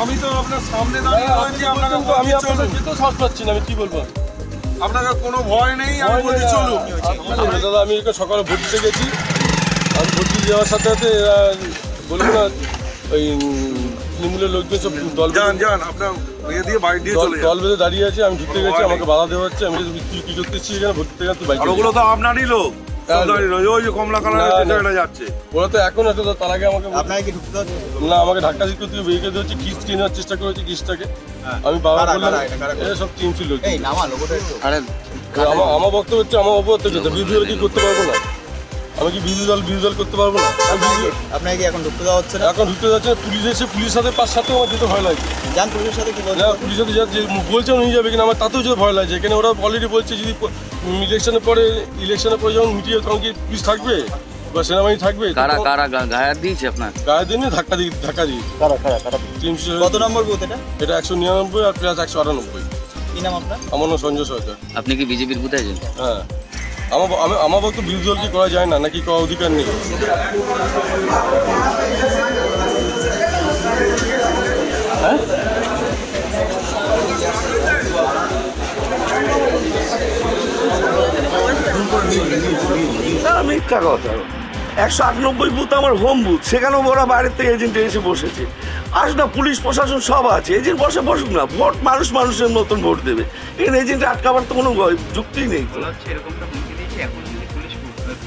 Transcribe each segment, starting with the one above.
আমি তো আপনার সামনে দাঁড়িয়ে বলছি আপনাকে আমি আপনাদের সাহস পাচ্ছি না আমি কি বলব? আপনাকে কোনো ভয় নেই আমি বলছি চলুন। দাদা আমি এখানে সকালে ভোট দিতে গেছি আমি ভোট দিয়ে যাওয়ার সাথে সাথে এরা বলব না ওই তৃণমূলের লোকজন সব দল যান যান আপনার ইয়ে দিয়ে বাইক দিয়ে দল চলে দল বেঁধে দাঁড়িয়ে আছে আমি ঢুকতে গেছি আমাকে বাধা দেওয়া হচ্ছে আমি কি করতে এসেছিস এখানে? ভোট দিতে গেলে তুই বাইক আর ওগুলো তো আপনারই লোক। সব দাঁড়িয়ে ওই যে কমলা কালারের না। যাচ্ছে। ওরা তো এখন এত তার আগে আমাকে বলছে- আপনাকে কি ঢুকতে হচ্ছে? না আমাকে ধাক্কা দিতে তুই বেরিয়ে দিচ্ছে কিস কেনার চেষ্টা করেছি কিসটাকে। হ্যাঁ। আমি বাবা বললাম এটা সব টিম ছিল। এই নামা লোগোটা একটু আমার আমার বক্তব্য হচ্ছে আমার অপরাধ কি করতে পারব না? আমি কি বিরোধী দল বিরোধী দল করতে পারব না? আপনাকে কি- এখন ঢুকতে দেওয়া হচ্ছে না? এখন ঢুকতে যাচ্ছে পুলিশ এসে পুলিশের সাথে পাঁচ সাথে আমার যেতে ভয় লাগে। যান পুলিশের সাথে কি বলছেন পুলিশ সাথে যা- বলছে নিয়ে যাবে কিনা আমার তাতেও যেতে ভয় লাগছে এখানে ওরা অলরেডি বলছে যদি ইলেকশনের পরে ইলেকশনের পরে যখন মিটিয়ে তখন কি পুলিশ থাকবে? বা সেনাবাহিনী থাকবে? কারা কারা গা- গায়ে দিয়েছে আপনার? গায়ে দিনে ধাক্কা দিয়ে ধাক্কা দিয়ে। কারা কারা কারা? টিম কত নম্বর বুথ এটা? এটা একশো নিরানব্বই আর প্লাস একশো আটানব্বই। কি নাম আপনার? আমার নাম সঞ্জয় সরকার। আপনি কি বিজেপির বুথে আছেন? হ্যাঁ। আমার আমি আমার বক্তব্য বিরোধী কি করা যায় না, নাকি করার অধিকার নেই? না, মিথ্যা কথা। একশো আটানব্বই বুথ আমার হোম বুথ সেখানেও ওরা বাইরের থেকে এজেন্ট এসে বসেছে। আস না, পুলিশ, প্রশাসন সব আছে। এজেন্ট বসে বসুক না, ভোট মানুষ মানুষের মতন ভোট দেবে। এখানে এজেন্ট আটকাবার তো কোনো যুক্তিই নেই তো। বলা হচ্ছে এরকমটা হুমকি দিয়েছে এখন যদি পুলিশ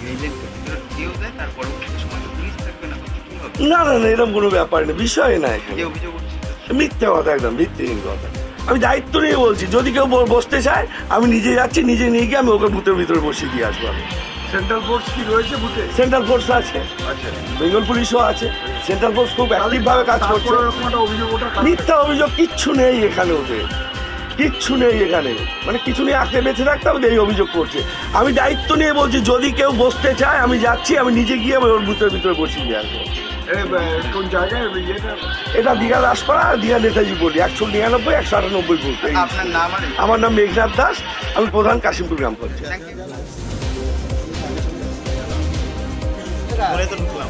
এজেন্টকে ভিতরে ঢুকিয়েও দেয় তার পরবর্তী সময় পুলিশ থাকবে না না না না এরকম কোনো ব্যাপার নেই বিষয় না এখানে। অভিযোগ মিথ্যে কথা একদম ভিত্তিহীন কথা। আমি দায়িত্ব নিয়ে বলছি যদি কেউ ব- বসতে চায় আমি নিজে যাচ্ছি নিজে নিয়ে গিয়ে আমি ওকে বুথের ভিতরে বসিয়ে দিয়ে আসব আমি। সেন্ট্রাল ফোর্স কি রয়েছে বুথে? সেন্ট্রাল ফোর্স আছে। আচ্ছা। বেঙ্গল পুলিশও আছে। সেন্ট্রাল ফোর্স খুব অ্যাক্টিভ ভাবে কাজ করছে। মিথ্যা অভিযোগ কিচ্ছু নেই এখানে ওদের। কিচ্ছু নেই এখানে। মানে কিছু নিয়ে আঁকড়ে বেঁচে থাকতে হবে এই অভিযোগ করছে। আমি দায়িত্ব নিয়ে বলছি যদি কেউ বসতে চায় আমি যাচ্ছি আমি নিজে গিয়ে আমি ওর বুথের ভিতরে বসিয়ে দিয়ে আসব। এ, এ, কোন জায়গায় এটা দীঘা দাসপাড়া আর দীঘা নেতাজি বলি একশো নিরানব্বই একশো আটানব্বই আর আমার নাম মেঘনাথ দাস আমি প্রধান কাশিমপুর গ্রাম পঞ্চায়েত। তো ঢুকলাম।